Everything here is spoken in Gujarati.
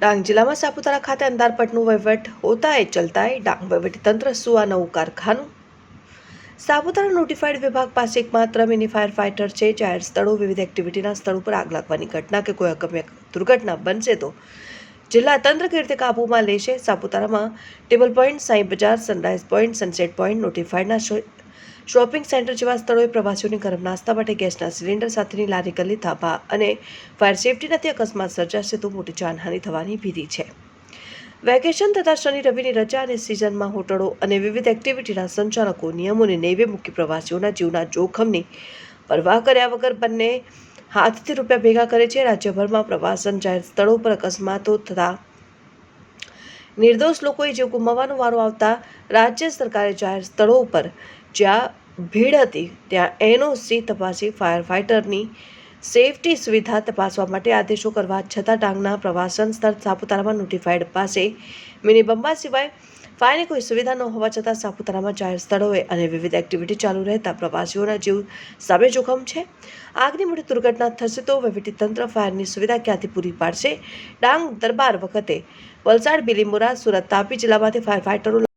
ડાંગ જિલ્લામાં સાપુતારા ખાતે અંધારપટનું વહીવટ હોતાએ ચલતાએ ડાંગ તંત્ર સુવા નવું કારખાનું. સાપુતારા નોટિફાઈડ વિભાગ પાસે એકમાત્ર મિની ફાયર ફાઇટર છે. જાહેર સ્થળો વિવિધ એક્ટિવિટીના સ્થળ ઉપર આગ લાગવાની ઘટના કે કોઈ અગમ્ય દુર્ઘટના બનશે તો જિલ્લા તંત્ર કેવી રીતે કાબૂમાં લેશે? સાપુતારામાં table point Sai Bazaar sunrise point sunset point નોટિફાઈડના shopping centre જેવા સ્થળોએ પ્રવાસીઓને ગરમ નાસ્તા માટે ગેસના સિલિન્ડર સાથેની લારી ગલ્લી ધાબા અને ફાયર સેફટી અકસ્માત સર્જાશે તો મોટી જાનહાનિ થવાની ભીતિ છે. વેકેશન તથા શનિ રવિની રજા અને સિઝનમાં હોટલો અને વિવિધ એક્ટિવિટીના સંચાલકો, નિયમોને નેવે મૂકી પ્રવાસીઓના જીવના જોખમની પરવાહ કર્યા વગર બંને હાથથી રૂપિયા ભેગા કરે છે. રાજ્યભરમાં પ્રવાસન જાહેર સ્થળો પર અકસ્માતો થતા નિર્દોષ લોકોએ જીવ ગુમાવવાનો વારો આવતા રાજ્ય સરકારે જાહેર સ્થળો ઉપર જ્યાં ભીડ હતી, ત્યાં એનઓસી તપાસી ફાયર ફાઇટરની સેફટી સુવિધા તપાસવા માટે આદેશો કરવા, છતાં ડાંગના પ્રવાસન સ્થળ સાપુતારામાં નોટિફાઈડ પાસે મિની બંબા સિવાય ફાયરની કોઈ સુવિધા ન હોવા છતાં સાપુતારામાં જાહેર સ્થળોએ અને વિવિધ એક્ટિવિટી ચાલુ રહેતા પ્રવાસીઓના જીવ સામે જોખમ છે. આગની મોટી દુર્ઘટના થશે તો તંત્ર ફાયરની સુવિધા ક્યાંથી પૂરી પાડશે? ડાંગ દરબાર વખતે વલસાડ, બિલીમોરા, સુરત, તાપી જિલ્લામાંથી ફાયર ફાઇટરો